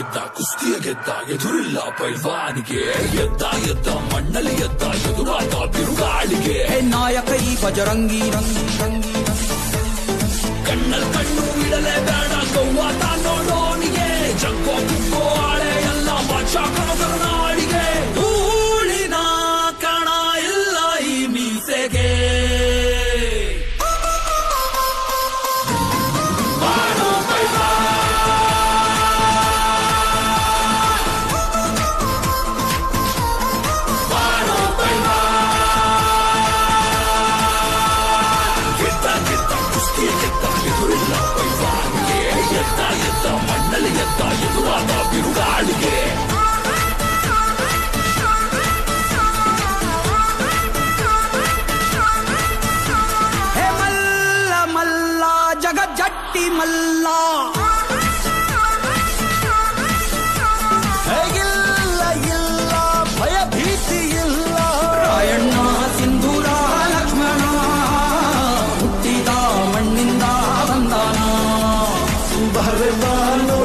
ಕುಸ್ತಿಯ ಗೆದ್ದ ಎದುರಿಲ್ಲ ಪೈಲ್ವಾನಿಗೆ ಎದ್ದ ಎದ್ದ ಮಣ್ಣಲ್ಲಿ ಎದ್ದ ಎದುರಾದ ಬಿರುಗಾಳಿಗೆ ನಾಯಕ ಈ ಬಜರಂಗಿ ರಂಗಿ ರಂಗಿ ಕಣ್ಣಲ್ ಕಣ್ಣು ಬಿಡಲೇ ಬೇಡ ಮಲ್ಲ ಮಲ್ಲ ಇಲ್ಲ ಭಯ ಭೀತಿ ಇಲ್ಲ ರಾಯಣ್ಣ ಸಿಂಧೂರ ಲಕ್ಷ್ಮಣ ಹುಟ್ಟಿದ ಮಣ್ಣಿಂದ ಬಂದಾನ. ಬಾನು